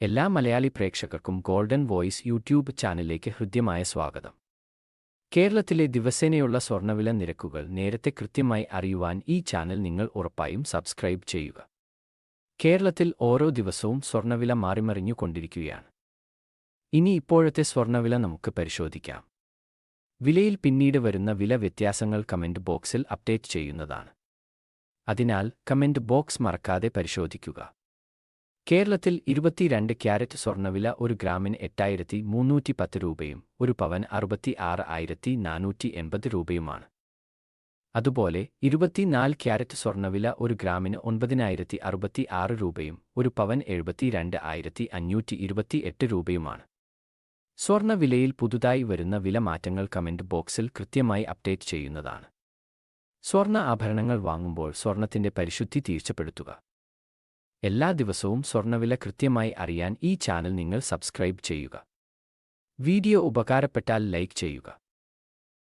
എല്ലാ മലയാളി പ്രേക്ഷകർക്കും golden voice YouTube ചാനലിലേക്ക് ഹൃദ്യമായ സ്വാഗതം. കേരളത്തിലെ ദിവസേനയുള്ള സ്വർണവില നിരക്കുകൾ നേരത്തെ കൃത്യമായി അറിയുവാൻ ഈ ചാനൽ നിങ്ങൾ ഉറപ്പായും സബ്സ്ക്രൈബ് ചെയ്യുക. കേരളത്തിൽ ഓരോ ദിവസവും സ്വർണവില മാറിമറിഞ്ഞുകൊണ്ടിരിക്കുകയാണ്. ഇനി ഇപ്പോഴത്തെ സ്വർണവില നമുക്ക് പരിശോധിക്കാം. വിലയിൽ പിന്നീട് വരുന്ന വില വ്യത്യാസങ്ങൾ കമന്റ് ബോക്സിൽ അപ്ഡേറ്റ് ചെയ്യുന്നതാണ്. അതിനാൽ കമന്റ് ബോക്സ് മറക്കാതെ പരിശോധിക്കുക. കേരളത്തിൽ ഇരുപത്തിരണ്ട് ക്യാരറ്റ് സ്വർണവില ഒരു ഗ്രാമിന് എട്ടായിരത്തി മുന്നൂറ്റി പത്ത് രൂപയും ഒരു പവൻ അറുപത്തി ആറ് ആയിരത്തി നാനൂറ്റി എൺപത് രൂപയുമാണ്. അതുപോലെ ഇരുപത്തിനാല് ക്യാരറ്റ് സ്വർണവില ഒരു ഗ്രാമിന് ഒൻപതിനായിരത്തി അറുപത്തി ആറ് രൂപയും ഒരു പവൻ എഴുപത്തിരണ്ട് ആയിരത്തി അഞ്ഞൂറ്റി ഇരുപത്തി എട്ട് രൂപയുമാണ് സ്വർണവിലയിൽ പുതുതായി വരുന്ന വില മാറ്റങ്ങൾ കമന്റ് ബോക്സിൽ കൃത്യമായി അപ്ഡേറ്റ് ചെയ്യുന്നതാണ്. സ്വർണ ആഭരണങ്ങൾ വാങ്ങുമ്പോൾ സ്വർണത്തിന്റെ പരിശുദ്ധി തീർച്ചപ്പെടുത്തുക. എല്ലാ ദിവസവും സ്വർണവില കൃത്യമായി അറിയാൻ ഈ ചാനൽ നിങ്ങൾ സബ്സ്ക്രൈബ് ചെയ്യുക. വീഡിയോ ഉപകാരപ്പെട്ടാൽ ലൈക്ക് ചെയ്യുക.